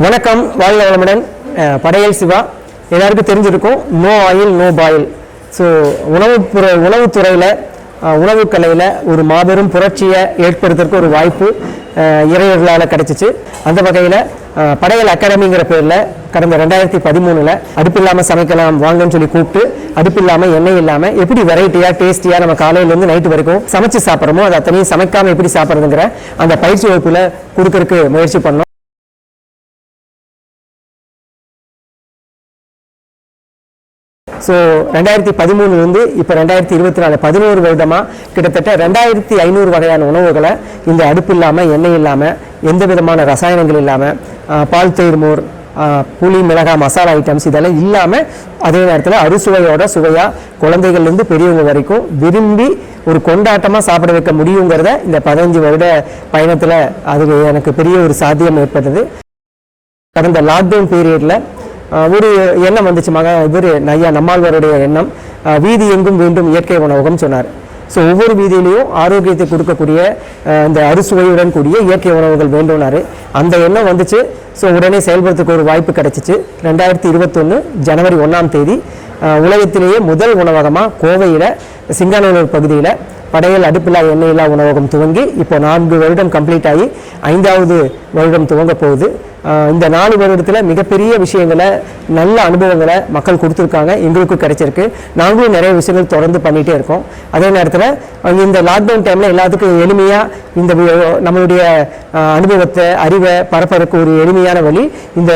வணக்கம் வாழ்க வளமுடன். அஹ், படையல் சிவா. எல்லாருக்கும் தெரிஞ்சிருக்கும் no oil no boil. So உணவுப்புற உணவுத்துறையில் உணவுக் கலையில் ஒரு மாபெரும் புரட்சியை ஏற்படுத்துறதுக்கு ஒரு வாய்ப்பு இறையர்களால் கிடைச்சிச்சு. அந்த வகையில் படையல் அகாடமிங்கிற பேரில் கடந்த ரெண்டாயிரத்தி பதிமூணில் அடுப்பு இல்லாமல் சமைக்கலாம் வாங்கன்னு சொல்லி கூப்பிட்டு அடுப்பு இல்லாமல் எண்ணெய் இல்லாமல் எப்படி வெரைட்டியாக டேஸ்டியாக நம்ம காலையிலேருந்து நைட்டு வரைக்கும் சமைச்சு சாப்பிட்றோமோ அது அத்தனையும் சமைக்காமல் எப்படி சாப்பிட்றதுங்கிற அந்த பயிற்சி வகுப்பில் கொடுக்கறதுக்கு முயற்சி பண்ணோம். ஸோ ரெண்டாயிரத்தி பதிமூணுலேருந்து இப்போ ரெண்டாயிரத்தி இருபத்தி நாலு பதினோரு வருடமாக கிட்டத்தட்ட ரெண்டாயிரத்தி ஐநூறு வகையான உணவுகளை இந்த அடுப்பு இல்லாமல் எண்ணெய் இல்லாமல் எந்த விதமான ரசாயனங்கள் இல்லாமல் பால் தயிர் மோர் புளி மிளகாய் மசாலா ஐட்டம்ஸ் இதெல்லாம் இல்லாமல் அதே நேரத்தில் அறுசுவையோட சுவையாக குழந்தைகள்லேருந்து பெரியவங்க வரைக்கும் விரும்பி ஒரு கொண்டாட்டமாக சாப்பிட வைக்க முடியுங்கிறத இந்த பதினஞ்சு வருட பயணத்தில் அது எனக்கு பெரிய ஒரு சாத்தியம் ஏற்பட்டது. கடந்த லாக்டவுன் பீரியடில் ஒரு எண்ணம் வந்துச்சு மக இவர் நையா நம்மாழ்வாருடைய எண்ணம். வீதி எங்கும் வேண்டும் இயற்கை உணவகம் சொன்னார். ஸோ ஒவ்வொரு வீதியிலையும் ஆரோக்கியத்தை கொடுக்கக்கூடிய இந்த அறுசுவையுடன் கூடிய இயற்கை உணவுகள் வேண்டும்னாரு. அந்த எண்ணம் வந்துச்சு. ஸோ உடனே செயல்படுறதுக்கு ஒரு வாய்ப்பு கிடைச்சிச்சு. ரெண்டாயிரத்தி இருபத்தொன்று ஜனவரி ஒன்றாம் தேதி உலகத்திலேயே முதல் உணவகமாக கோவையில் சிங்கானூர் பகுதியில் படையல் அடுப்பில்லா எண்ணெயில்லா உணவகம் துவங்கி இப்போ நான்கு வருடம் கம்ப்ளீட் ஆகி ஐந்தாவது வருடம் துவங்க போகுது. இந்த நாலு வருடத்தில் மிகப்பெரிய விஷயங்களை நல்ல அனுபவங்களை மக்கள் கொடுத்துருக்காங்க. எங்களுக்கும் கிடைச்சிருக்கு. நாங்களும் நிறைய விஷயங்கள் தொடர்ந்து பண்ணிகிட்டே இருக்கோம். அதே நேரத்தில் இந்த லாக்டவுன் டைமில் எல்லாத்துக்கும் எளிமையாக இந்த நம்மளுடைய அனுபவத்தை அறிவை பரப்பறதுக்கு ஒரு எளிமையான வழி இந்த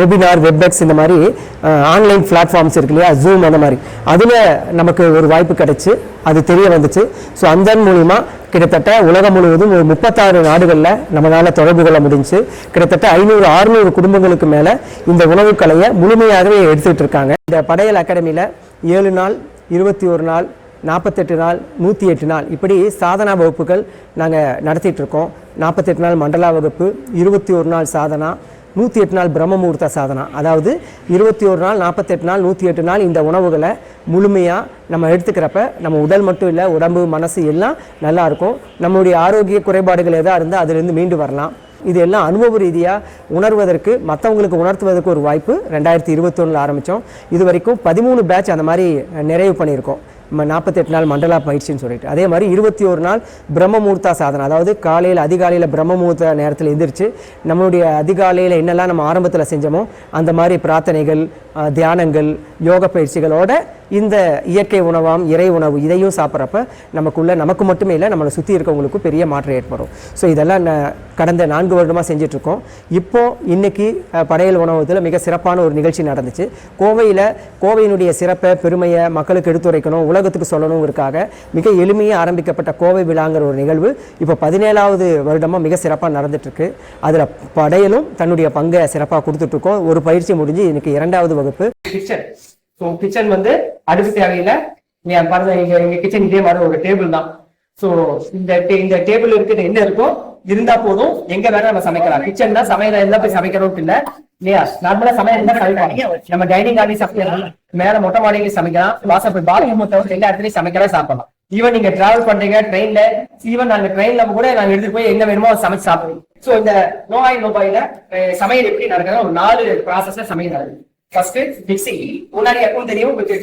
வெபினார் வெப்எக்ஸ் இந்த மாதிரி ஆன்லைன் பிளாட்ஃபார்ம்ஸ் இருக்கு இல்லையா? ஜூம் அந்த மாதிரி. அதில் நமக்கு ஒரு வாய்ப்பு கிடச்சி அது தெரிய வந்துச்சு. ஸோ அந்த மூலிமா கிட்டத்தட்ட உலகம் முழுவதும் ஒரு முப்பத்தாறு நாடுகளில் நம்மளால் தொடர்பு கொள்ள முடிஞ்சு கிட்டத்தட்ட ஐநூறு அறுநூறு குடும்பங்களுக்கு மேலே இந்த உணவுக் கலையை முழுமையாகவே எடுத்துக்கிட்டு இருக்காங்க. இந்த படையல் அகாடமியில் ஏழு நாள் இருபத்தி ஒரு நாள் நாற்பத்தெட்டு நாள் நூற்றி எட்டு நாள் இப்படி சாதனா வகுப்புகள் நாங்கள் நடத்திட்டு இருக்கோம். நாற்பத்தெட்டு நாள் மண்டலா வகுப்பு இருபத்தி ஒரு நாள் சாதனா நூற்றி எட்டு நாள் பிரம்மமுகூர்த்த சாதனா. அதாவது இருபத்தி ஒரு நாள் நாற்பத்தெட்டு நாள் நூற்றி எட்டு நாள் இந்த உணவுகளை முழுமையாக நம்ம எடுத்துக்கிறப்ப நம்ம உடல் மட்டும் இல்லை உடம்பு மனசு எல்லாம் நல்லாயிருக்கும் நம்மளுடைய ஆரோக்கிய குறைபாடுகள் எதாக இருந்தால் அதுலேருந்து மீண்டு வரலாம். இது எல்லாம் அனுபவ ரீதியாக உணர்வதற்கு மற்றவங்களுக்கு உணர்த்துவதற்கு ஒரு வாய்ப்பு ரெண்டாயிரத்தி இருபத்தொன்னில் ஆரம்பித்தோம் இது வரைக்கும் பதிமூணு பேட்ச் அந்த மாதிரி நிறைவு பண்ணியிருக்கோம். நாற்பத்தெட்டு நாள் மண்டலா பயிற்சின்னு சொல்லிட்டு. அதே மாதிரி இருபத்தி ஒரு நாள் பிரம்மமூர்த்தா சாதனை. அதாவது காலையில் அதிகாலையில் பிரம்மமூர்த்த நேரத்தில் எந்திரிச்சு நம்மளுடைய அதிகாலையில் என்னெல்லாம் நம்ம ஆரம்பத்தில் செஞ்சோமோ அந்த மாதிரி பிரார்த்தனைகள் தியானங்கள் யோக பயிற்சிகளோட இந்த இயற்கை உணவாம் இறை உணவு இதையும் சாப்பிட்றப்ப நமக்குள்ளே நமக்கு மட்டுமே இல்லை நம்மளை சுற்றி இருக்கவங்களுக்கும் பெரிய மாற்றம் ஏற்படும். ஸோ இதெல்லாம் ந- கடந்த நான்கு வருடமாக செஞ்சிட்ருக்கோம். இப்போ இன்னைக்கு படையல் உணவகத்தில் மிக சிறப்பான ஒரு நிகழ்ச்சி நடந்துச்சு. கோவையில் கோவையினுடைய சிறப்பை பெருமையை மக்களுக்கு எடுத்துரைக்கணும் உலகத்துக்கு சொல்லணுங்கிறதுக்காக மிக எளிமையாக ஆரம்பிக்கப்பட்ட கோவை விழாங்கிற ஒரு நிகழ்வு இப்போ பதினேழாவது வருடமாக மிக சிறப்பாக நடந்துட்டுருக்கு அதில் படையலும் தன்னுடைய பங்கை சிறப்பாக கொடுத்துட்ருக்கோம். ஒரு பயிற்சி முடிஞ்சு இன்றைக்கி இரண்டாவது வகுப்பு. கிச்சன் ஸோ கிச்சன் வந்து அடுப்பு தேவையில்லை. நீ பாருங்க எங்க எங்க கிச்சன் இதே மாதிரி ஒரு டேபிள் தான். ஸோ இந்த இந்த டேபிள் இருக்கிறது என்ன இருக்கோ இருந்தா போதும். எங்க வேணா நம்ம சமைக்கலாம். கிச்சன் தான் சமையல எல்லாம் போய் சமைக்கணும் இல்ல. இல்லையா? நார்மலா சமையல் இருந்தா சமைக்கலாம். நம்ம டைனிங் ஆடி சமைக்கலாம். மேல மொட்டை மாடியில சமைக்கலாம். வாசல் பாத்ரூம் தவிர எல்லா இடத்துலயும் சமைக்கலாம் சாப்பிடலாம். ஈவன் நீங்க டிராவல் பண்றீங்க ட்ரெயின்ல ஈவன் நாங்க ட்ரெயின்ல கூட நாங்க எடுத்துட்டு போய் என்ன வேணுமோ சமைச்சு சாப்பிடுவோம் சோ இந்த நோய் நோபாயில சமையல் எப்படி நடக்குது ஒரு நாலு ப்ராசஸ்ல சமையல் நடக்குது. ஃபர்ஸ்ட் மிக்சிங் முன்னாடி எப்பவும் தெரியும் உங்களுக்கு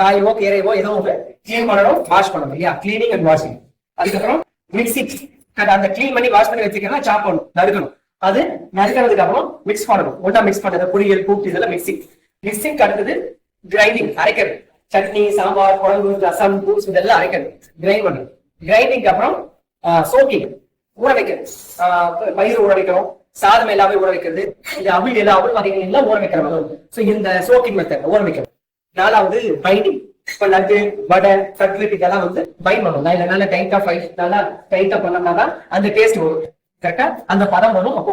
காயவோ கீரையவோ ஏதோ கிளீன் க்ளீன் பண்ணணும் வாஷ் பண்ணணும் இல்லையா? கிளீனிங் அண்ட் வாஷிங் அதுக்கப்புறம் மிக்சி அந்த க்ளீன் பண்ணி வாஷ் பண்ணி வச்சுக்கலாம் சாப் பண்ணணும் நறுக்கணும். அது நறுக்கிறதுக்கு அப்புறம் மிக்ஸ் பண்ணணும். ஒன்றா மிக்ஸ் பண்ணது பொரியல் கூட்டு இதெல்லாம் மிக்சிங் மிக்சிங் அடுத்தது கிரைண்டிங் அரைக்கிறது. சட்னி சாம்பார் குழம்பு ரசம் பூஸ் இதெல்லாம் அரைக்கிறது. கிரைண்ட் பண்ணணும். கிரைண்டிங்க்கு அப்புறம் சோக்கிங் ஊற வைக்கிறது பயிர் ஊற வைக்கிறோம் சாதம் எல்லாமே ஊற வைக்கிறது இந்த அவிழ் எல்லா அவிழ் வகைகள் எல்லாம் ஊற வைக்கிறோம் ஸோ இந்த சோக்கிங் மெத்தட் ஊற வைக்கிறது நாலாவது பைண்டிங் இப்போ லட்டு வடை கட்லெட் இதெல்லாம் வந்து பைண்ட் பண்ணணும். இல்லை நல்லா டைட்டா ஃபை நல்லா டைட்டா பண்ணோம்னா தான் அந்த டேஸ்ட் வரும். கரெக்டா அந்த பதம் வரும் அப்போ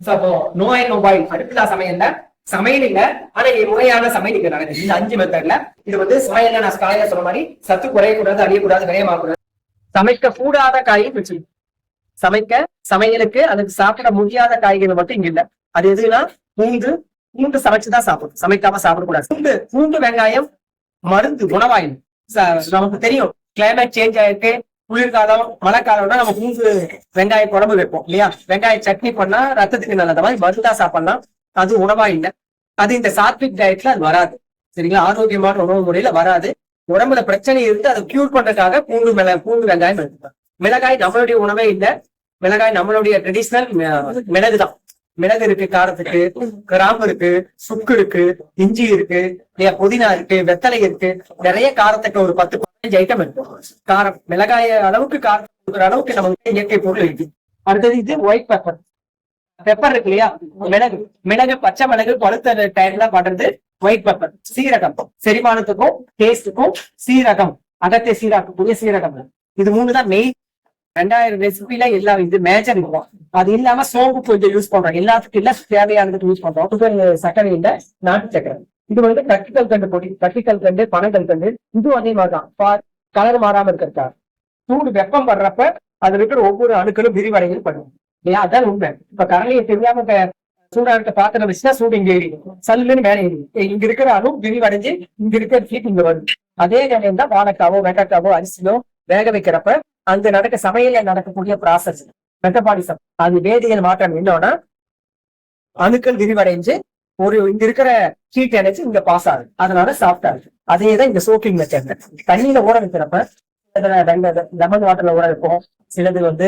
ஸோ அப்போ நோய் நோபாய் அடுப்பில்லா சமையல்ல சமையல் இல்ல ஆனா இது முறையான சமையல் இங்க நடக்குது. இந்த அஞ்சு மெத்தட்ல இது வந்து சமையல்ல நான் காலையில சொன்ன மாதிரி சத்து குறையக்கூடாது அழியக்கூடாது விரயமாகக்கூடாது. சமைக்க கூடாத காயும் வச்சு சமைக்க சமையலுக்கு அதுக்கு சாப்பிட முடியாத காய்கறிகள் மட்டும் இங்க இல்ல. அது எதுனா பூண்டு பூண்டு சமைச்சுதான் சாப்பிடும் சமைக்காம சாப்பிடக்கூடாது. பூண்டு பூண்டு வெங்காயம் மருந்து உணவாயில் நமக்கு தெரியும். கிளைமேட் சேஞ்ச் ஆயிருக்கு. குளிர்காலம் மழைக்காலம்னா நம்ம பூண்டு வெங்காய குழம்பு வைப்போம் இல்லையா? வெங்காய சட்னி பண்ணா ரத்தத்துக்கு நல்லது. மாதிரி மருந்தா சாப்பிடலாம். அது உணவா இல்லை. அது இந்த சாத்விக் டயட்ல அது வராது. சரிங்களா? ஆரோக்கியமான உணவு முறையில வராது. உடம்புல பிரச்சனை இருந்து அதை கியூர் பண்றதுக்காக பூண்டு மேல பூண்டு வெங்காயம் எடுத்துக்கலாம். மிளகாய் நம்மளுடைய உணவே இல்லை. மிளகாய் நம்மளுடைய ட்ரெடிஷ்னல் மிளகு தான். மிளகு இருக்கு காரத்துக்கு கிராம்பு இருக்கு சுக்கு இருக்கு இஞ்சி இருக்கு இல்லையா புதினா இருக்கு வெத்தலை இருக்கு. நிறைய காரத்துக்கு ஒரு பத்து பதினஞ்சு ஐட்டம் இருக்கு. காரம் மிளகாய அளவுக்கு காரம் கொடுக்குற அளவுக்கு நமக்கு இயற்கை பொருள் இருக்கு. அடுத்தது இது ஒயிட் பெப்பர் பெப்பர் இருக்கு இல்லையா மிளகு. மிளகு பச்சை மிளகு பழுத்த டைம்ல பண்றது ஒயிட் பெப்பர் சீரகம். செரிமானத்துக்கும் டேஸ்டுக்கும் சீரகம். அகத்தை சீராக்கக்கூடிய சீரகம். இது மூணு தான் மெயின் ரெண்டாயிரம் ரெசிபில எல்லாம் இது மேஜர் இருக்கும். அது இல்லாம சோம்பு கொஞ்சம் யூஸ் பண்றோம். எல்லாத்துக்கும் எல்லாம் தேவையானதுக்கு யூஸ் பண்றோம். சுகர் சர்க்கரை இல்ல நாட்டு சக்கரை. இது வந்து கட்டிக்கல் கண்டு பொடி கட்டிக்கல் கண்டு பனங்கல் கண்டு இதுவும் அதே மாதிரிதான் பார் கலர் மாறாம இருக்கிறதா சூடு வெப்பம் வர்றப்ப அதுல இருக்கிற ஒவ்வொரு அணுக்களும் விரிவடைகள் பண்ணும். இல்லையா? அதான் உண்மை. இப்ப கரலையை தெரியாம சூடா இருக்க பாத்திரம் வச்சுன்னா சூடு இங்க ஏறி சல்லுன்னு மேலே ஏறி இங்க இருக்கிற அணு விரிவடைஞ்சு இங்க இருக்கிற ஹீட் இங்க வரும். அதே நிலையம் தான் வாழைக்காவோ வெண்டைக்காவோ அரிசியோ வேக வைக்கிறப்ப அங்க நடக்க சமையல நடக்கக்கூடிய ப்ராசஸ் மெட்டபாலிசம். அது வேதியியல் மாற்றம் என்னன்னா அணுக்கள் விரிவடைஞ்சு ஒரு இங்க இருக்கிற ஹீட் எனர்ஜி இங்க பாஸ் ஆகுது. அதனால சாஃப்டா இருக்கு அதே தான் இந்த சோக்கிங் மெத்தட் தண்ணியில ஊற வைக்கிறப்ப லெமன் வாட்டர்ல ஊற வைப்போம். சிலது வந்து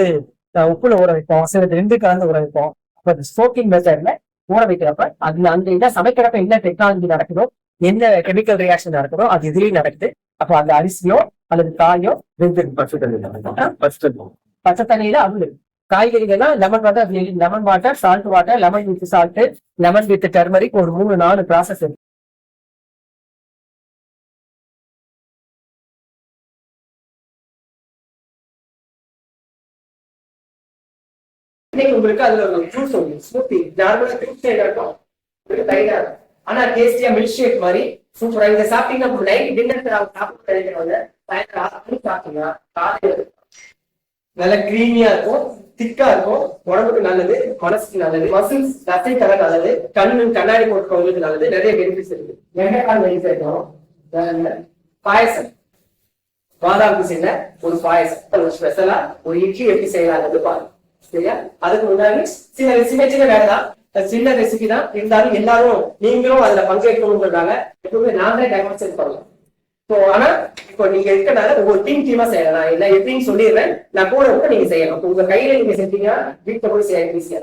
உப்புல ஊற வைப்போம். சிலது ரெண்டு கலந்து ஊற வைப்போம். அப்ப சோக்கிங் மெத்தட்ல ஊற வைக்கிறப்ப அதுல அந்த இதை சமைக்கிறப்ப என்ன டெக்னாலஜி நடக்குதோ என்ன கெமிக்கல் ரியாக்ஷன் நடக்குதோ அது இதுலயும் நடக்குது. அப்ப அந்த அரிசியோ அல்லது காயோ பச்சை தண்ணியில இருக்கு காய்கறிகள்லாம் lemon water lemon water salt water lemon with salt lemon with turmeric ஒரு மூணு நாலு ப்ராசஸ் இருக்கு. உங்களுக்கு அதுல ஒரு ஜூஸ் ஒன்று ஸ்மூத்தி நார்மலா ஜூஸ் இருக்கும். ஆனா டேஸ்டியா மில்க் ஷேக் மாதிரி சூப்பரா. இங்க சாப்பிட்டீங்கன்னா நைட் டின்னர் சாப்பிட்டு நினைக்கிறவங்க சாயந்தரம் ஆறு மணிக்கு சாப்பிட்டீங்கன்னா காலையில நல்லா கிரீமியா இருக்கும் திக்கா இருக்கும். உடம்புக்கு நல்லது மனசுக்கு நல்லது மசில்ஸ் தசை தர நல்லது கண்ணு கண்ணாடி போட்டுக்கவங்களுக்கு நல்லது. நிறைய பெனிஃபிட்ஸ் இருக்கு. வெண்டைக்காய் வெளி இருக்கும் பாயசம். பாதாம் பிசின்ல ஒரு பாயசம். ஸ்பெஷலா ஒரு இட்லி எப்படி செய்யலாம் பாருங்க. சரியா? அதுக்கு முன்னாடி சின்ன சின்ன சின்ன வேலை தான் சின்ன ரெசிபி தான். இருந்தாலும் எல்லாரும் நீங்களும் அதுல பங்கேற்கணும்ன்றதால எப்பவுமே நாங்களே டெமான்ஸ்ட்ரேட் பண்ணலாம் ஸோ ஆனா இப்போ நீங்க இருக்கனால ஒவ்வொரு டீம் டீமா செய்யலாம். நான் எப்படின்னு சொல்லிடுறேன். நான் கூட கூட நீங்க செய்யணும் உங்க கையில நீங்க செஞ்சீங்கன்னா வீட்டை கூட செய்ய ஈஸியா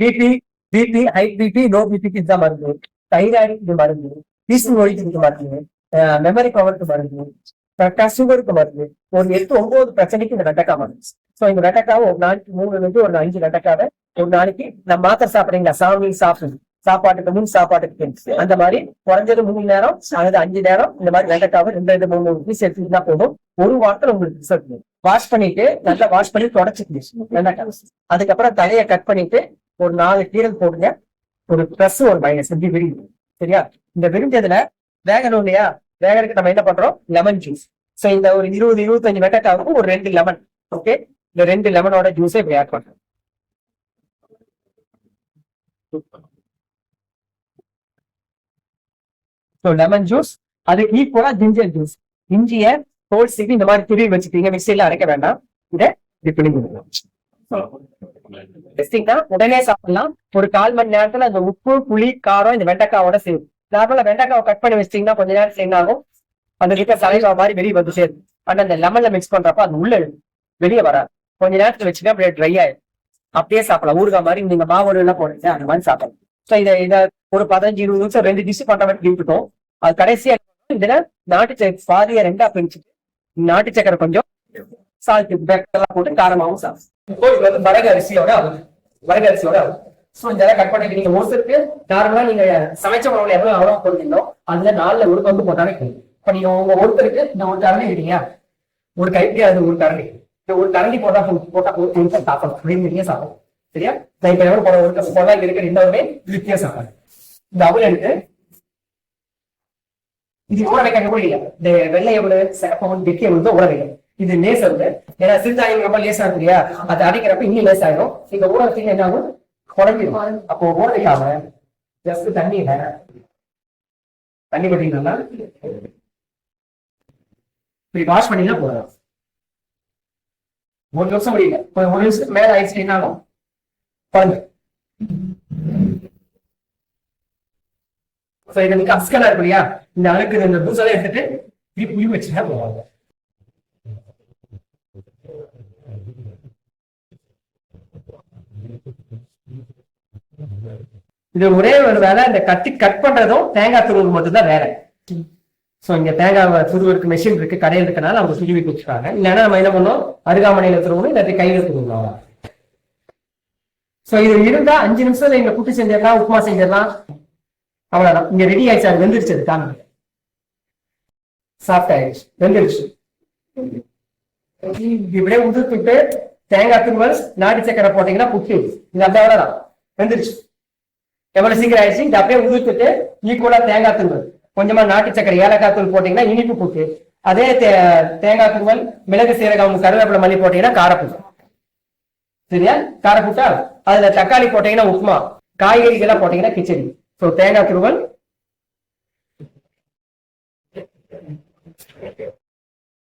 BP BP high BP low பிபிக்கு இதுதான் மருந்து. தைராய்டு இது மருந்து. பிசிஓடிக்கு இது மருந்து. மெமரி பவருக்கு மருந்து. சுகருக்கு மருந்து. ஒரு எட்டு ஒன்பது பிரச்சனைக்கு இந்த வெட்டக்கா மருந்து. ஸோ இந்த வெட்டக்காவை ஒரு நாளைக்கு மூணுல இருந்து ஒரு அஞ்சு வெட்டக்காவை ஒரு நாளைக்கு நம்ம மாத்திரை சாப்பிடுறீங்களா? சாமி சாப்பிடுது சாப்பாட்டுக்கு முன் சாப்பாட்டுக்கு அந்த மாதிரி குறைஞ்சது மூணு நேரம் அல்லது அஞ்சு நேரம் இந்த மாதிரி வெண்டைக்காவை ரெண்டு ரெண்டு மூணு மூணு பீஸ் எடுத்துக்கிட்டா போதும். ஒரு வாரத்தில் உங்களுக்கு ரிசல்ட் வாஷ் பண்ணிட்டு நல்லா வாஷ் பண்ணி தொடச்சிக்கணும் அதுக்கப்புறம் தலையை கட் பண்ணிட்டு ஒரு நாலு கீரல் போடுங்க. ஒரு ப்ளஸ் ஒரு மைனஸ் இப்படி விரியும் சரியா? இந்த விரிஞ்சதுல வேகணும் இல்லையா? வேகனுக்கு நம்ம என்ன பண்றோம்? லெமன் ஜூஸ் ஸோ இந்த ஒரு இருபது இருபத்தஞ்சு வெட்டக்காவுக்கு ஒரு ரெண்டு லெமன் ஓகே இந்த ரெண்டு லெமனோட ஜூஸை இப்படி ஆட் பண்றோம். ஸோ லெமன் ஜூஸ் அதுக்கு ஈக்குவலா ஜிஞ்சர் ஜூஸ் இஞ்சிய ஹோல் சீவி இந்த மாதிரி துருவி வச்சுட்டீங்க மிக்சியில அரைக்க வேண்டாம். இதை இப்படி தான். உடனே சாப்பிடலாம். ஒரு கால் மணி நேரத்துல அந்த உப்பு புளி காரம் இந்த வெண்டைக்காவோட சேரும் நார்மலா வெண்டைக்காவை கட் பண்ணி வச்சிட்டீங்கன்னா கொஞ்ச நேரம் என்ன ஆகும். அந்த கிட்ட சலைவா மாதிரி வெளியே வந்து சேரும். ஆனா அந்த லெமன்ல மிக்ஸ் பண்றப்ப அது உள்ள. வெளியே வராது. கொஞ்ச நேரத்துல வச்சுட்டா அப்படியே ட்ரை ஆயிடும். அப்படியே சாப்பிடலாம். ஊறுகாய் மாதிரி நீங்க மாவோடு எல்லாம் போடுங்க அந்த மாதிரி சாப்பிடலாம். ஸோ இதை இதை ஒரு பதினஞ்சு இருபது நிமிஷம் ரெண்டு டிஷ் பண்ற மாதிரி விட்டுட்டோம் அது கடைசியா இதுல நாட்டு பாதியா ரெண்டா பிரிச்சுட்டு நாட்டு சக்கரை கொஞ்சம் சால்ட் பேக்கெல்லாம் போட்டு காரமாகவும் சாப்பிடும் இப்போ இது வந்து வரகு அரிசியோட ஆகும் வரகு அரிசியோட ஆகும் ஸோ இதெல்லாம் கட் பண்ணிட்டு நீங்க ஒருத்தருக்கு நார்மலா நீங்க சமைச்ச உணவுல எவ்வளவு அளவு போடுறீங்களோ அதுல நாலுல ஒரு பங்கு போட்டாலே போதும். இப்ப நீங்க உங்க ஒருத்தருக்கு நான் ஒரு கரண்டி இருக்கீங்க ஒரு கைப்பிடி அது ஒரு கரண்டி. ஒரு கரண்டி போட்டா போட்டா ஒரு நிமிஷம் சாப்பிடணும். அப்படியே சாப்பிடும் சரியா? நான் இப்ப எவ்வளவு போட ஒரு கப் இங்க இருக்கிற இன்னொருமே திருப்தியா சாப்பாடு இந்த அவல் எடுத்து இது ஊற வைக்க கூட இந்த வெள்ளை எவ்வளவு? சிறப்பவன் வெட்டி எவ்வளவு? ஊற வைக்கணும் இது லேஸ் வருது ஏன்னா சிறுதானியம் ரொம்ப லேசா இருக்கு இல்லையா? அது அடிக்கிறப்ப இன்னும் லேஸ் ஆயிடும் நீங்க ஊற வச்சீங்க என்ன ஆகும்? குழம்பிடும் அப்போ ஊற வைக்காம ஜஸ்ட் தண்ணி இல்ல தண்ணி பட்டீங்கன்னா இப்படி வாஷ் பண்ணினா போதும். ஒரு நிமிஷம் முடியல ஒரு நிமிஷம் மேல ஆயிடுச்சு என்ன ஆகும்? குழம்பு. சோ இது வந்து அஸ்கலா இருக்கும் இல்லையா? இந்த அழுக்கு இந்த தூசலை எடுத்துட்டு இப்படி புளி வச்சுட்டா போவாங்க இது ஒரே ஒரு வேலை இந்த கத்தி கட் பண்றதும் தேங்காய் துருவல் மட்டும்தான் வேலை. ஸோ இங்க தேங்காய் துருவருக்கு மெஷின் இருக்கு கடையில் இருக்கனால அவங்க துருவி கொடுத்துருக்காங்க இல்லைன்னா நம்ம என்ன பண்ணோம் அருகாமனையில துருவணும் இல்லாட்டி கையில துருவணும் ஸோ இது இருந்தா அஞ்சு நிமிஷத்துல இங்க புட்டு செஞ்சிடலாம் உப்புமா செஞ்சிடலாம். அவ்வளவுதான். இங்க ரெடி ஆயிடுச்சு. அது வெந்துருச்சு. அது காணுங்க சாஃப்ட் ஆயிடுச்சு. வெந்துருச்சு. இப்படியே உதிர்த்துட்டு தேங்காய் துருவல் நாட்டு சக்கரை போட்டீங்கன்னா புட்டு இது அந்த அவ்வளவுதான். வெந்துருச்சு. எவ்வளவு சீக்கிரம் ஆயிடுச்சு? இது அப்படியே உதிர்த்துட்டு ஈக்குவலா தேங்காய் துருவல் கொஞ்சமா நாட்டு சக்கரை ஏலக்காய் தூள் போட்டீங்கன்னா இனிப்பு புட்டு அதே தே- தேங்காய் துருவல் மிளகு சீரகம் கருவேப்பிலை மல்லி போட்டீங்கன்னா காரப்புட்டு. சரியா? காரப்புட்டா? அதுல தக்காளி போட்டீங்கன்னா உப்புமா. காய்கறிகள்லாம் போட்டீங்கன்னா கிச்சடி. ஸோ தேங்காய் துருவல்.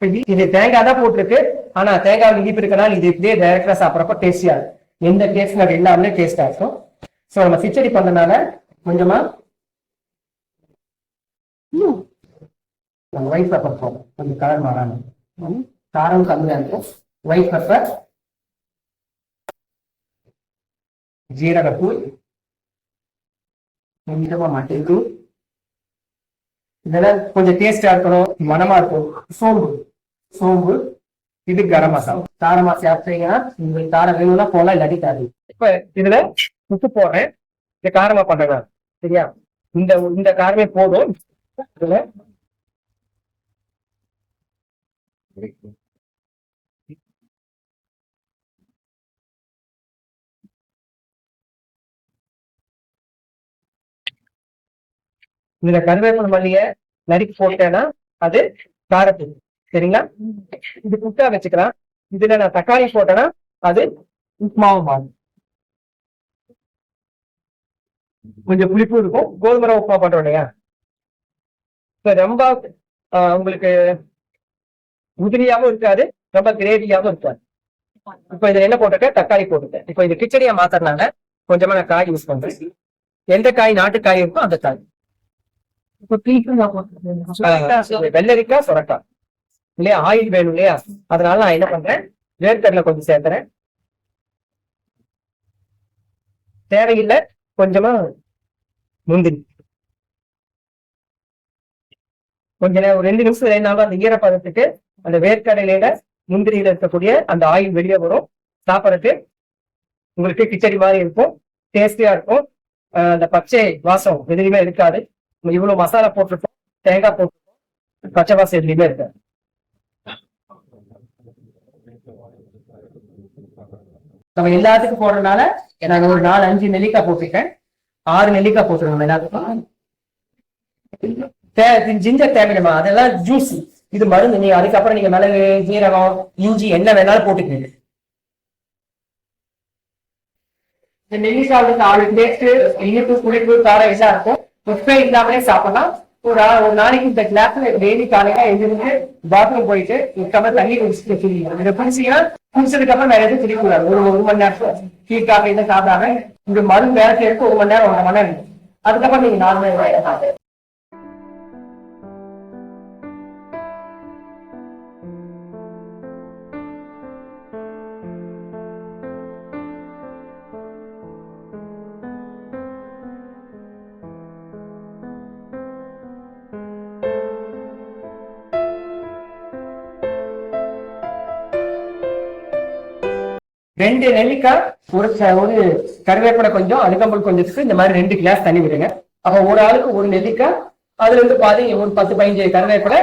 இது- தேங்காய் தான் போட்டிருக்கு. ஆனா தேங்காய் இனிப்பு இருக்கனால இது இப்படியே டைரக்டா சாப்பிடறப்ப டேஸ்டியா இருக்கும். எந்த டேஸ்ட் அது இல்லாமலே டேஸ்டா இருக்கும். ஸோ நம்ம கிச்சடி பண்ணனால கொஞ்சமா நம்ம ஒயிட் பெப்பர் போடுறோம். கொஞ்சம் கலர் மாறாம. ம், காரம் கம்மியா இருக்கும். ஒயிட் பெப்பர் ஜீரகத்தூள். கொஞ்சமா மட்டைத்தூள் இதெல்லாம் கொஞ்சம் டேஸ்டா இருக்கணும் மனமா இருக்கும். சோம்பு. சோம்பு இது கரம் மசாலா. காரமா சாப்பிட்டீங்கன்னா உங்களுக்கு காரம் வேணும்னா போலாம் இல்லாட்டி தாடி இப்ப இதுல உப்பு போடுறேன். இது காரமா பண்றேன் சரியா? இந்த இந்த காரமே போதும். இதுல. இதுல கருவேப்பிலை மல்லிய நறுக்கி போட்டேன்னா அது காரத்தூள் சரிங்களா? இது புட்டா வச்சுக்கலாம். இதுல நான் தக்காளி போட்டேன்னா அது உப்புமாவும் மாறும். கொஞ்சம் புளிப்பு இருக்கும். கோதுமரம் உப்புமா பண்றோம் இல்லையா? இப்ப ரொம்ப உங்களுக்கு உதிரியாவும் இருக்காது. ரொம்ப கிரேவியாவும் இருக்காது. இப்ப இதுல என்ன போட்டிருக்கேன்? தக்காளி போட்டுட்டேன். இப்ப இது கிச்சடியா மாத்துறதுனால கொஞ்சமா நான் காய் யூஸ் பண்றேன். எந்த காய் நாட்டு காய் இருக்கோ அந்த காய். வெள்ளரிக்காய் சுரக்காய் இல்லையா? ஆயில் வேணும் இல்லையா? அதனால நான் என்ன பண்றேன்? வேர்க்கடலை கொஞ்சம் சேர்த்துறேன். தேவையில்லை கொஞ்சமா முந்திரி. கொஞ்ச நேரம் ஒரு ரெண்டு நிமிஷம் ரெண்டாலும் அந்த ஈரப்பதத்துக்கு அந்த வேர்க்கடலையில முந்திரியில இருக்கக்கூடிய அந்த ஆயில் வெளியே வரும். சாப்பிடறதுக்கு உங்களுக்கு கிச்சடி மாதிரி இருக்கும். டேஸ்டியா இருக்கும். அந்த பச்சை வாசம் எதுலையுமே இருக்காது. நம்ம இவ்வளவு மசாலா போட்டிருக்கோம் தேங்காய் போட்டிருக்கோம் பச்சை வாசம் எதுலையுமே இருக்கு. நம்ம எல்லாத்துக்கும் போடுறதுனால நாங்க ஒரு நாலு அஞ்சு நெல்லிக்காய் போட்டிருக்கேன். ஆறு நெல்லிக்காய் போட்டுருவோம் எல்லாத்துக்கும். தே- ஜிஞ்சர் தேவையில்லைமா அதெல்லாம் ஜூஸ் இது மருந்து. நீங்க அதுக்கப்புறம் நீங்க மிளகு ஜீரகம் இஞ்சி என்ன வேணாலும் போட்டுக்கீங்க. இந்த நெல்லிக்காய் வந்து நாலு டேஸ்ட் இனிப்பு புளிப்பு காரம் எல்லாம் இருக்கும். உப்பே இல்லாமலே சாப்பிடலாம். ஒரு ஒரு நாளைக்கு இந்த கிளாஸ்ல டெய்லி காலையில எழுந்திருந்து பாத்ரூம் போயிட்டு இதுக்கப்புறம் தண்ணி குடிச்சுட்டு குடிங்க இதை குடிச்சீங்கன்னா குடிச்சதுக்கு அப்புறம் வேற எதுவும் குடிக்கக்கூடாது ஒரு ஒரு மணி நேரம் டீ காஃபி சாப்பிடாம இந்த மருந்து வேலை சேர்த்து ஒரு மணி நேரம் ஒன்றரை மணி நேரம் அதுக்கப்புறம் நீங்க நார்மல் ரெண்டு நெல்லிக்காய் ஒரு ச- ஒரு கருவேப்பிலை கொஞ்சம் அருகம்புல் கொஞ்சத்துக்கு இந்த மாதிரி ரெண்டு கிளாஸ் தண்ணி விடுங்க. அப்போ ஒரு ஆளுக்கு ஒரு நெல்லிக்காய் அதுல இருந்து பாதி ஒரு பத்து பதினஞ்சு கருவேப்பிலை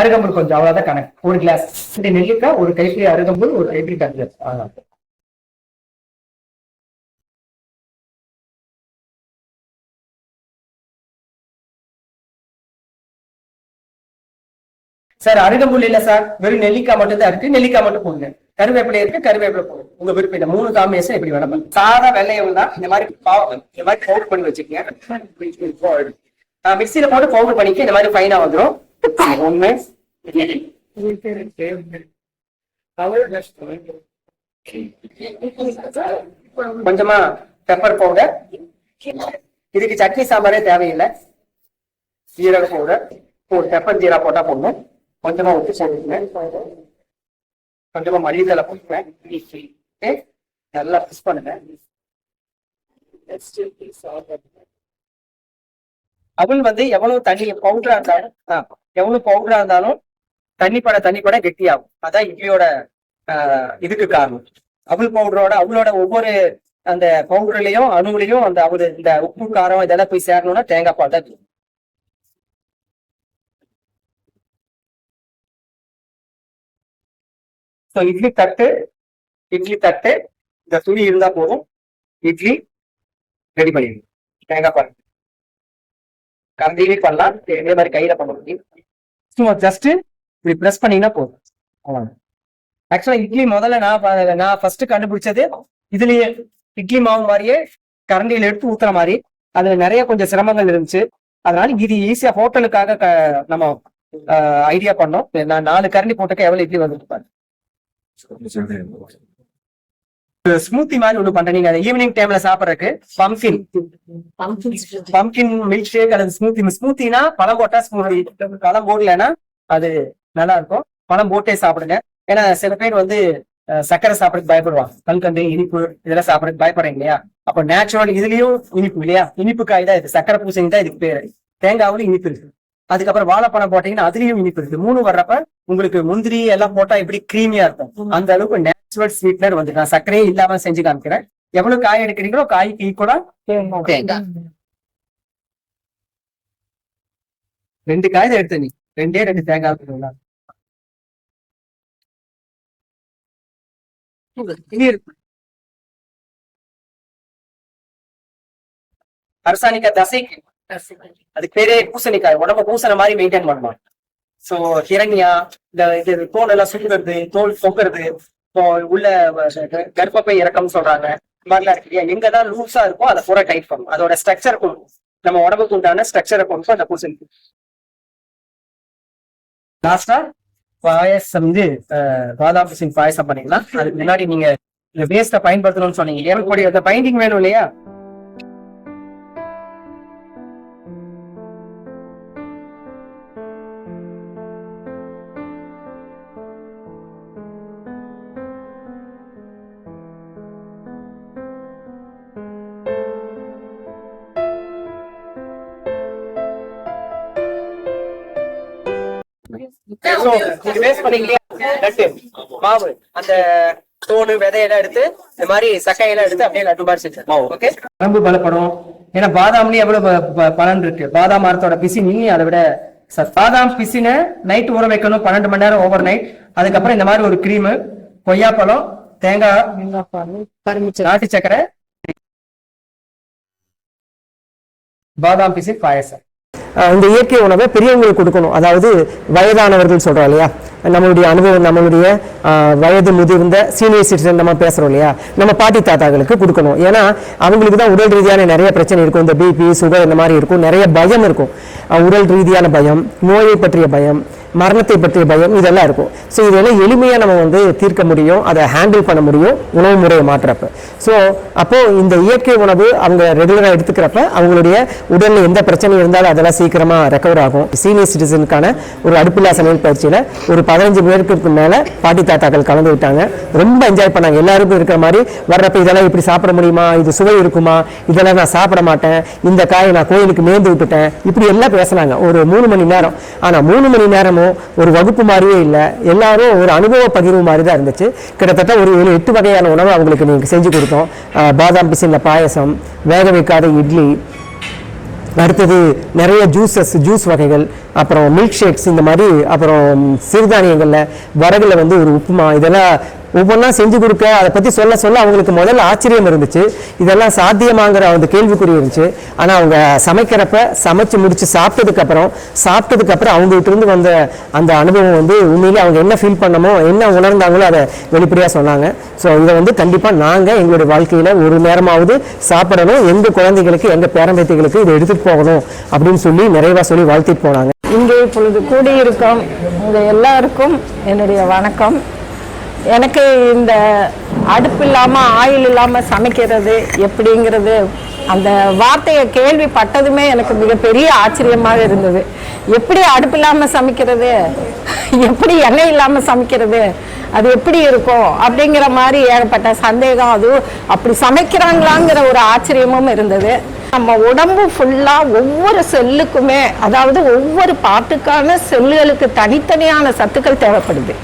அருகம்புல் கொஞ்சம் அவ்வளவுதான் கணக்கு. ஒரு கிளாஸ். ரெண்டு நெல்லிக்காய் ஒரு கைப்பிடி அருகம்புல் ஒரு கைப்பிடி கருவேப்பிலை. சார் அருகம்புல் இல்ல சார். வெறும் நெல்லிக்காய் மட்டும் தான் இருக்கு. நெல்லிக்காய் மட்டும் போடுங்க. கருவேப்பிலை இருக்கு கருவேப்பிலை போடும் உங்க விருப்பம் இந்த மூணு காம்பினேஷன் எப்படி வேணும். சாதா வெள்ளையம் தான் இந்த மாதிரி இந்த மாதிரி பவுடர் பண்ணி வச்சுக்கோங்க. மிக்சியில போட்டு பவுடர் பண்ணிக்க இந்த மாதிரி ஃபைனா வந்துடும் ஒண்ணு. கொஞ்சமா பெப்பர் பவுடர் இதுக்கு சட்னி சாம்பாரே தேவையில்லை. ஜீரக பவுடர் ஒரு பெப்பர் ஜீரா போட்டா போடணும் கொஞ்சமா உப்பு போட்டுக்கங்க கொஞ்சமா மல்லித்தலை போட்டுக்கிறேன்? நல்லா மிக்ஸ் பண்ணுங்க. அவள் வந்து எவ்வளவு தண்ணி பவுடரா இருந்தாலும் எவ்வளவு பவுடரா இருந்தாலும் தண்ணி பட தண்ணி பட கெட்டியாகும். அதான் இட்லியோட இதுக்கு காரணம். அவள் பவுடரோட அவளோட ஒவ்வொரு அந்த பவுடர்லயும் அணுவுலையும் அந்த அவரு இந்த உப்பு காரம் இதெல்லாம் போய் சேரணும்னா தேங்காய் பால் தான் ஸோ இட்லி தட்டு இட்லி தட்டு இந்த துணி இருந்தா போதும். இட்லி ரெடி பண்ணிடுங்க தேங்காய் பால். கரண்டிலே பண்ணலாம். இதே மாதிரி கையில பண்ண முடியும் சும்மா ஜஸ்ட் இப்படி ப்ரெஸ் பண்ணீங்கன்னா போதும். அவ்வளவுதான். ஆக்சுவலா இட்லி முதல்ல நான் நான் ஃபர்ஸ்ட் கண்டுபிடிச்சது இதுலயே இட்லி மாவு மாதிரியே கரண்டியில எடுத்து ஊத்துற மாதிரி. அதுல நிறைய கொஞ்சம் சிரமங்கள் இருந்துச்சு. அதனால இது ஈஸியா ஹோட்டலுக்காக க- நம்ம ஐடியா பண்ணோம். நான் நாலு கரண்டி போட்டுக்க எவ்வளவு இட்லி வந்துட்டு பாரு ஸ்மூத்தி மாதிரி ஒண்ணு பண்றேன். நீங்க ஈவினிங் டைம்ல சாப்பிடறதுக்கு பம்கின் பம்கின் மில்க் ஷேக் அல்லது ஸ்மூத்தி ஸ்மூத்தினா பழம் போட்டா ஸ்மூத்தி பழம் போடலைன்னா அது நல்லா இருக்கும் பழம் போட்டே சாப்பிடுங்க. ஏன்னா சில பேர் வந்து சர்க்கரை சாப்பிடறதுக்கு பயப்படுவாங்க. கல்கண்டு இனிப்பு இதெல்லாம் சாப்பிடறதுக்கு பயப்படுறீங்க இல்லையா? அப்ப நேச்சுரல் இதுலயும் இனிப்பு இல்லையா? இனிப்பு காய் தான் இது. சர்க்கரை பூசணி தான் இதுக்கு பேரு. தேங்காவிலும் இனிப்பு இருக்கு. அதுக்கப்புறம் வாழைப்பழம் போட்டீங்கன்னா அதுலயும் இனிப்பு இருக்கு. மூணு வர்றப்ப உங்களுக்கு முந்திரி எல்லாம் போட்டா இப்படி கிரீமியா இருக்கும்? அந்த அளவுக்கு நேச்சுரல் ஸ்வீட்னர் வந்து நான் சர்க்கரையே இல்லாம செஞ்சு காமிக்கிறேன். எவ்வளவு காய் எடுக்கிறீங்களோ காய்க்கு ஈக்குவலா தேங்காய். ரெண்டு காய் தான் எடுத்த நீ. ரெண்டே ரெண்டு தேங்காய் இருக்குங்களா? அரசாணிக்காய் தசைக்கு. அதுக்கு பேரே பூசணிக்காய். உடம்ப பூசண மாதிரி மெயின்டைன் பண்ணுவாங்க சோ ஹிரண்யா இந்த இது தோல் எல்லாம் சுடுறது தோல் தொங்குறது இப்போ உள்ள கர்ப்பப்பை இறக்கம் சொல்றாங்க. இந்த மாதிரிலாம் இருக்கு இல்லையா? எங்கதான் லூஸா இருக்கோ அதை பூரா டைட் பண்ணும் அதோட ஸ்ட்ரக்சர் கொடுக்கும் நம்ம உடம்புக்கு உண்டான ஸ்ட்ரக்சரை கொடுக்கும் அந்த பூசணிக்கு லாஸ்டா பாயசம் வந்து அஹ், பாதாம் பிசின் பாயசம் பண்ணீங்கன்னா அதுக்கு முன்னாடி நீங்க இந்த வேஸ்ட பயன்படுத்தணும்னு சொன்னீங்க. எனக்கு அந்த பைண்டிங் வேணும் இல்லையா? So, நீங்க waste பண்ணீங்க இல்லையா? லட்டு, மாவு அந்த தோடு விதையெல்லாம் எடுத்து இந்த மாதிரி சக்கையெல்லாம் எடுத்து அப்படியே லட்டு மாதிரி செஞ்சு ஓகே உடம்பு பலப்படும். ஏன்னா பாதாம்லயும் எவ்வளவு பலன் இருக்கு. பாதாம் மரத்தோட பிசினி அதை விட ச- பாதாம் பிசின நைட் ஊற வைக்கணும் பன்னெண்டு மணி நேரம் ஓவர் நைட் அதுக்கப்புறம் இந்த மாதிரி ஒரு கிரீம் கொய்யாப்பழம் தேங்காய் நாட்டு சக்கரை பாதாம் பிசின் பாயசம். இந்த இயற்கை உணவை பெரியவங்களுக்கு கொடுக்கணும். அதாவது வயதானவர்கள் சொல்கிறோம் இல்லையா? நம்மளுடைய அனுபவம் நம்மளுடைய வயது முதிர்ந்த சீனியர் சிட்டிசன் நம்ம பேசுகிறோம் இல்லையா? நம்ம பாட்டி தாத்தாக்களுக்கு கொடுக்கணும். ஏன்னா அவங்களுக்கு தான் உடல் ரீதியான நிறைய பிரச்சனை இருக்கும். இந்த பிபி சுகர் இந்த மாதிரி இருக்கும். நிறைய பயம் இருக்கும். உடல் ரீதியான பயம் நோயை பற்றிய பயம் மரணத்தை பற்றிய பயம் இதெல்லாம் இருக்கும். ஸோ இதெல்லாம் எளிமையாக நம்ம வந்து தீர்க்க முடியும் அதை ஹேண்டில் பண்ண முடியும் உணவு முறையை மாற்றுறப்ப. ஸோ அப்போது இந்த இயற்கை உணவு அவங்க ரெகுலராக எடுத்துக்கிறப்ப அவங்களுடைய உடலில் எந்த பிரச்சனை இருந்தாலும் அதெல்லாம் சீக்கிரமாக ரெக்கவர் ஆகும். சீனியர் சிட்டிசனுக்கான ஒரு அடுப்பில்லா சமையல் பயிற்சியில் ஒரு பதினஞ்சு பேருக்கு மேலே பாட்டி தாத்தாக்கள் கலந்து விட்டாங்க. ரொம்ப என்ஜாய் பண்ணாங்க. எல்லாருக்கும் இருக்கிற மாதிரி வர்றப்ப இதெல்லாம் இப்படி சாப்பிட முடியுமா? இது சுவை இருக்குமா? இதெல்லாம் நான் சாப்பிட மாட்டேன். இந்த காயை நான் கோயிலுக்கு மேய்ந்து விட்டுட்டேன். இப்படி எல்லாம் பேசுனாங்க. ஒரு மூணு மணி நேரம். ஆனால் மூணு மணி நேரமும் ஒரு வகுப்பு மாதிரியே இல்லை. எல்லாரும் ஒரு அனுபவ பகிர்வு மாதிரி தான் இருந்துச்சு. கிட்டத்தட்ட ஒரு ஏழு எட்டு வகையான உணவு அவங்களுக்கு நீங்கள் செஞ்சு கொடுத்தோம். பாதாம் பிசினில் பாயசம் வேக வைக்காத இட்லி அடுத்தது நிறைய ஜூஸஸ் ஜூஸ் வகைகள் அப்புறம் மில்க் ஷேக்ஸ் இந்த மாதிரி அப்புறம் சிறுதானியங்களில் வரகில் வந்து ஒரு உப்புமா இதெல்லாம் ஒவ்வொன்றா செஞ்சு கொடுக்க அதை பற்றி சொல்ல சொல்ல அவங்களுக்கு முதல்ல ஆச்சரியம் இருந்துச்சு. இதெல்லாம் சாத்தியமாங்கிற அந்த கேள்விக்குறி இருந்துச்சு. ஆனால் அவங்க சமைக்கிறப்ப சமைச்சு முடிச்சு சாப்பிட்டதுக்கப்புறம் சாப்பிட்டதுக்கப்புறம் அவங்ககிட்ட இருந்து வந்த அந்த அனுபவம் வந்து உண்மையிலே அவங்க என்ன ஃபீல் பண்ணமோ என்ன உணர்ந்தாங்களோ அதை வெளிப்படையாக சொன்னாங்க. ஸோ இதை வந்து கண்டிப்பாக நாங்கள் எங்களுடைய வாழ்க்கையில் ஒரு நேரமாவது சாப்பிடணும். எங்கள் குழந்தைகளுக்கு எங்கள் பேரம்பேத்திகளுக்கு இதை எடுத்துகிட்டு போகணும் அப்படின்னு சொல்லி நிறைவாக சொல்லி வாழ்த்திட்டு போனாங்க. இங்கே இப்பொழுது கூடியிருக்கும். உங்கள் எல்லாருக்கும் என்னுடைய வணக்கம். எனக்கு இந்த அடுப்பு இல்லாமல் ஆயில் இல்லாமல் சமைக்கிறது எப்படிங்கிறது அந்த வார்த்தையை கேள்விப்பட்டதுமே எனக்கு மிகப்பெரிய ஆச்சரியமாக இருந்தது. எப்படி அடுப்பு இல்லாமல் சமைக்கிறது? எப்படி எண்ணெய் இல்லாமல் சமைக்கிறது? அது எப்படி இருக்கும்? அப்படிங்கிற மாதிரி ஏகப்பட்ட சந்தேகம் அதுவும் அப்படி சமைக்கிறாங்களாங்கிற ஒரு ஆச்சரியமும் இருந்தது. நம்ம உடம்பு ஃபுல்லாக ஒவ்வொரு செல்லுக்குமே அதாவது ஒவ்வொரு பாட்டுக்கான செல்லுகளுக்கு தனித்தனியான சத்துக்கள் தேவைப்படுது.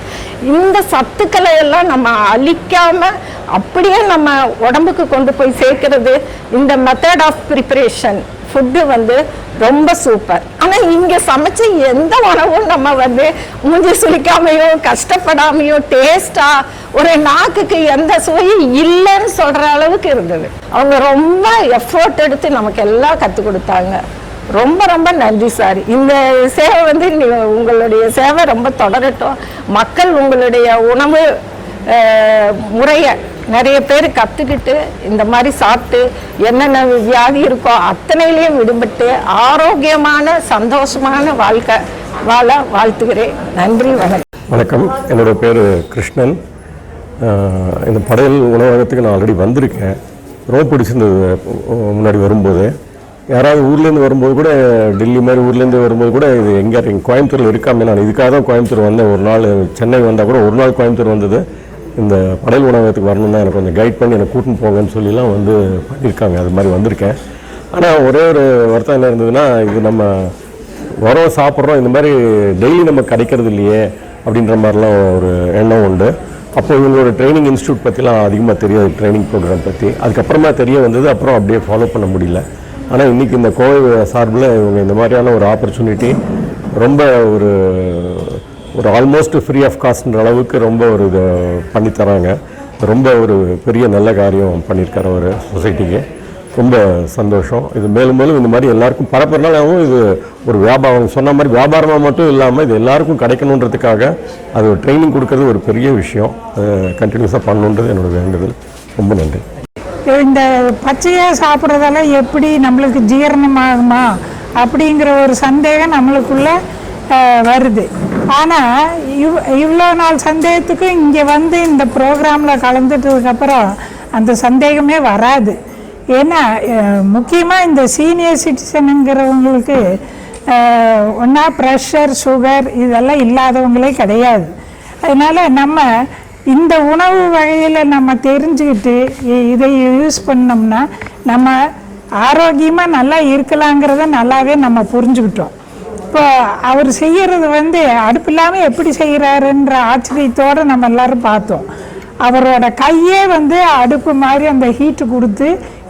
இந்த சத்துக்களை எல்லாம் நம்ம அழிக்காம அப்படியே நம்ம உடம்புக்கு கொண்டு போய் சேர்க்கறது இந்த மெத்தட் ஆஃப் ப்ரிப்பரேஷன் ஃபுட்டு வந்து ரொம்ப சூப்பர் ஆனால் இங்கே சமைச்ச எந்த உணவும் நம்ம வந்து மூஞ்சி சுளிக்காமையோ கஷ்டப்படாமையோ டேஸ்டா ஒரு நாக்குக்கு எந்த சுவையும் இல்லைன்னு சொல்ற அளவுக்கு இருந்தது. அவங்க ரொம்ப எஃபோர்ட் எடுத்து நமக்கு எல்லாம் கற்றுக் கொடுத்தாங்க. ரொம்ப ரொம்ப நன்றி சார். இந்த சேவை வந்து உங்களுடைய சேவை ரொம்ப தொடரட்டும். மக்கள் உங்களுடைய உணவு முறையை நிறைய பேர் கற்றுக்கிட்டு இந்த மாதிரி சாப்பிட்டு என்னென்ன வியாதி இருக்கோ அத்தனையிலையும் விடுபட்டு ஆரோக்கியமான சந்தோஷமான வாழ்க்கை வாழ வாழ்த்துகிறேன். நன்றி வணக்கம். வணக்கம். என்னுடைய பேர் கிருஷ்ணன். இந்த படையல் உணவகத்துக்கு நான் ஆல்ரெடி வந்திருக்கேன். ரொம்ப பிடிச்சிருந்தது முன்னாடி வரும்போது. யாராவது ஊர்லேருந்து வரும்போது கூட டெல்லி மாதிரி ஊர்லேருந்து வரும்போது கூட இது எங்கே இருக்கு கோயம்புத்தூரில் இருக்காமே நான் இதுக்காக தான் கோயம்புத்தூர் வந்தேன். ஒரு நாள் சென்னை வந்தால் கூட ஒரு நாள் கோயம்புத்தூர் வந்தது. இந்த படையல் உணவகத்துக்கு வரணும் தான் எனக்கு கொஞ்சம் கைட் பண்ணி எனக்கு கூட்டின்னு போங்கன்னு சொல்லிலாம் வந்து பண்ணியிருக்காங்க. அது மாதிரி வந்திருக்கேன். ஆனால் ஒரே ஒரு வருத்தம் என்ன இருந்ததுன்னா இது நம்ம வரோம் சாப்பிட்றோம் இந்த மாதிரி டெய்லி நம்ம கிடைக்கிறது இல்லையே அப்படின்ற மாதிரிலாம் ஒரு எண்ணம் உண்டு. அப்போ இவங்களோட ட்ரைனிங் இன்ஸ்டியூட் பற்றிலாம் அதிகமாக தெரியாது ட்ரைனிங் ப்ரோக்ராம் பற்றி அதுக்கப்புறமா தெரிய வந்தது அப்புறம் அப்படியே ஃபாலோ பண்ண முடியல. ஆனால் இன்றைக்கி இந்த கோவை சார்பில் இவங்க இந்த மாதிரியான ஒரு ஆப்பர்ச்சுனிட்டி ரொம்ப ஒரு ஒரு ஆல்மோஸ்ட் ஃப்ரீ ஆஃப் காஸ்ட்ன்ற அளவுக்கு ரொம்ப ஒரு இது பண்ணி தராங்க. ரொம்ப ஒரு பெரிய நல்ல காரியம் பண்ணியிருக்காரு ஒரு சொசைட்டிக்கு ரொம்ப சந்தோஷம். இது மேலும் மேலும் இந்த மாதிரி எல்லாருக்கும் பரப்புறனாலும் இது ஒரு வியாபாரம். சொன்ன மாதிரி வியாபாரமாக மட்டும் இல்லாமல் இது எல்லாருக்கும் கிடைக்கணுன்றதுக்காக அது ஒரு ட்ரைனிங் கொடுக்கறது ஒரு பெரிய விஷயம். கண்டினியூஸாக பண்ணணுன்றது என்னோட வேண்டுதல். ரொம்ப நன்றி. இந்த பச்சையாக சாப்பிட்றதால எப்படி நம்மளுக்கு ஜீரணமாகுமா அப்படிங்கிற ஒரு சந்தேகம் நம்மளுக்குள்ள வருது. ஆனால் இவ் இவ்வளோ நாள் சந்தேகத்துக்கும் இங்கே வந்து இந்த ப்ரோக்ராமில் கலந்துட்டதுக்கப்புறம் அந்த சந்தேகமே வராது. ஏன்னா முக்கியமாக இந்த சீனியர் சிட்டிசனுங்கிறவங்களுக்கு ஒன்றா ப்ரெஷர் சுகர் இதெல்லாம் இல்லாதவங்களே கிடையாது. அதனால் நம்ம இந்த உணவு வகையில் நம்ம தெரிஞ்சுக்கிட்டு இதை யூஸ் பண்ணோம்னா நம்ம ஆரோக்கியமாக நல்லா இருக்கலாங்கிறத நல்லாவே நம்ம புரிஞ்சுக்கிட்டோம். இப்போ அவர் செய்கிறது வந்து அடுப்பு இல்லாமல் எப்படி செய்கிறாருன்ற ஆச்சரியத்தோடு நம்ம எல்லாரும் பார்த்தோம். அவரோட கையே வந்து அடுப்பு மாதிரி அந்த ஹீட்டு கொடுத்து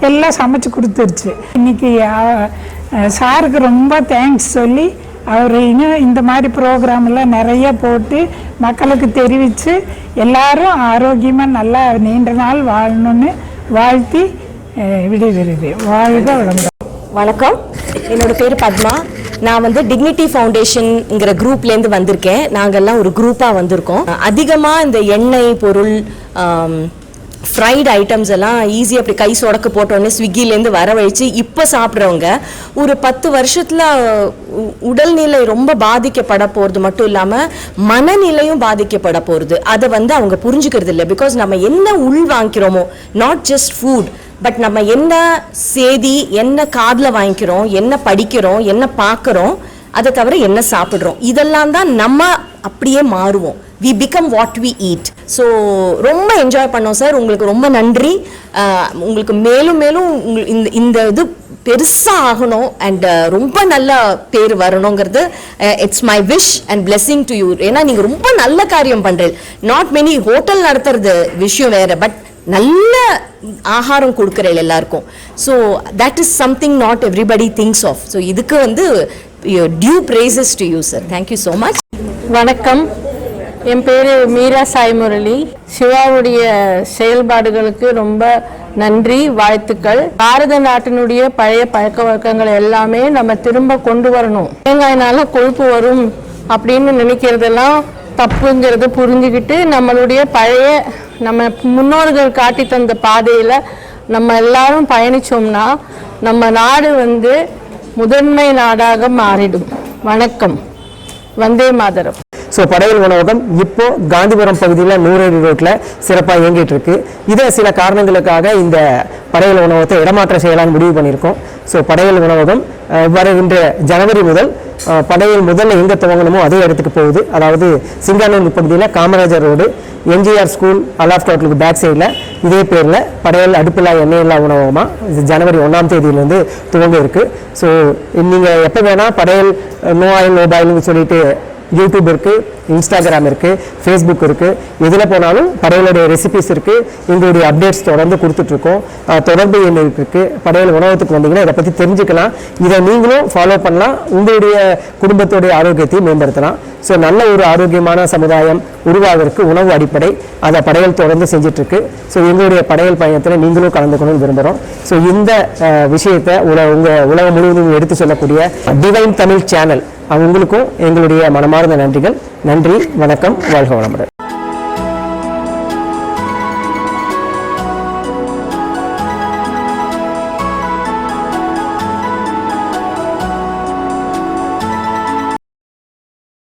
எல்லாம் சமைச்சு கொடுத்துருச்சு. இன்னைக்கு சாருக்கு ரொம்ப தேங்க்ஸ் சொல்லி அவர் இன்னும் இந்த மாதிரி ப்ரோக்ராம்லாம் நிறைய போட்டு மக்களுக்கு தெரிவித்து எல்லாரும் ஆரோக்கியமாக நல்லா நீண்ட நாள் வாழணும்னு வாழ்த்தி விடைபெறுது. வாழ்க வளமுடன். வணக்கம். என்னோட பேர் பத்மா. நான் வந்து டிக்னிட்டி ஃபவுண்டேஷன்ங்கிற குரூப்லேருந்து வந்திருக்கேன். நாங்கெல்லாம் ஒரு குரூப்பாக வந்திருக்கோம். அதிகமாக இந்த எண்ணெய் பொருள் ஃப்ரைடு ஐட்டம்ஸ் எல்லாம் ஈஸியாக அப்படி கை சொடக்கு போட்டோடனே ஸ்விக்கிலேருந்து வரவழைச்சு இப்போ சாப்பிட்றவங்க ஒரு பத்து வருஷத்தில் உடல்நிலை ரொம்ப பாதிக்கப்பட போகிறது மட்டும் இல்லாமல் மனநிலையும் பாதிக்கப்பட போகிறது அதை வந்து அவங்க புரிஞ்சுக்கிறது இல்லை. பிகாஸ் நம்ம என்ன உள் வாங்கிக்கிறோமோ நாட் ஜஸ்ட் ஃபுட் பட் நம்ம என்ன சேதி என்ன காதில் வாங்கிக்கிறோம் என்ன படிக்கிறோம் என்ன பார்க்குறோம் அதை தவிர என்ன சாப்பிட்றோம். இதெல்லாம் தான் நம்ம அப்படியே மாறுவோம். We become what we eat so ரொம்ப என்ஜாய் பண்ணோம் சார் உங்களுக்கு ரொம்ப நன்றி. உங்களுக்கு மேலும் மேலும் உங்க- இந்த இந்த இது பெருசாக ஆகணும். அண்ட் ரொம்ப நல்ல பேர் வரணுங்கிறது it's my wish and blessing to you ஏன்னா நீங்கள் ரொம்ப நல்ல காரியம் பண்ணுறீங்க நாட் மெனி ஹோட்டல் நடத்துறது விஷயம் வேற பட் நல்ல ஆகாரம் கொடுக்குறேன் எல்லாருக்கும். So that is something not everybody thinks of so இதுக்கு வந்து due praises to you sir thank you so much வணக்கம். என் பேர் மீரா சாய்முரளி. சிவாவுடைய செயல்பாடுகளுக்கு ரொம்ப நன்றி வாழ்த்துக்கள். பாரத நாட்டினுடைய பழைய பழக்க வழக்கங்கள் எல்லாமே நம்ம திரும்ப கொண்டு வரணும். தேங்காயினால கொழுப்பு வரும் அப்படின்னு நினைக்கிறதெல்லாம் தப்புங்கிறத புரிஞ்சுக்கிட்டு நம்மளுடைய பழைய நம்ம முன்னோர்கள் காட்டி தந்த பாதையில் நம்ம எல்லாரும் பயணிச்சோம்னா நம்ம நாடு வந்து முதன்மை நாடாக மாறிடும். வணக்கம். வந்தே மாதரம். ஸோ படையல் உணவகம் இப்போ காந்திபுரம் பகுதியில் நூறடி ரோட்டில் சிறப்பாக இயங்கிட்டு இருக்கு. இதை சில காரணங்களுக்காக இந்த படையல் உணவகத்தை இடமாற்றம் செய்யலாம்னு முடிவு பண்ணியிருக்கோம். ஸோ படையல் உணவகம் வருகின்ற ஜனவரி முதல் படையல் முதல்ல எங்கே துவங்கணுமோ அதே இடத்துக்கு போகுது. அதாவது சிங்கானூர் பகுதியில் Kamarajar road MGR school Aloft ஹோட்டலுக்கு பேக் சைடில் இதே பேரில் படையல் அடுப்பில்லா எண்ணெயில்லா உணவகமாக இது ஜனவரி ஒன்றாம் தேதியிலேருந்து துவங்க இருக்குது ஸோ நீங்கள் எப்போ வேணால் படையல் நோ ஆயில் நோ பாயில்னு சொல்லிட்டு யூடியூப் இருக்குது இன்ஸ்டாகிராம் இருக்குது ஃபேஸ்புக் இருக்குது எதில் போனாலும் படையலுடைய ரெசிபிஸ் இருக்குது எங்களுடைய அப்டேட்ஸ் தொடர்ந்து கொடுத்துட்ருக்கோம். தொடர்பு எண் இருக்குது படையல் உணவகத்துக்கு வந்தீங்கன்னா இதை பற்றி தெரிஞ்சுக்கலாம். இதை நீங்களும் ஃபாலோ பண்ணலாம். உங்களுடைய குடும்பத்துடைய ஆரோக்கியத்தையும் மேம்படுத்தலாம். ஸோ நல்ல ஒரு ஆரோக்கியமான சமுதாயம் உருவாவதற்கு உணவு அடிப்படை. அதை படையல் தொடர்ந்து செஞ்சிட்ருக்கு. ஸோ எங்களுடைய படையல் பயணத்தில் நீங்களும் கலந்துக்கணும்னு விரும்புகிறோம் ஸோ இந்த விஷயத்தை உல உங்கள் உலகம் முழுவதும் எடுத்து சொல்லக்கூடிய டிவைன் தமிழ் சேனல் அவங்களுக்கும் எங்களுடைய மனமார்ந்த நன்றிகள். நன்றி வணக்கம் வாழ்க வளமுடன்.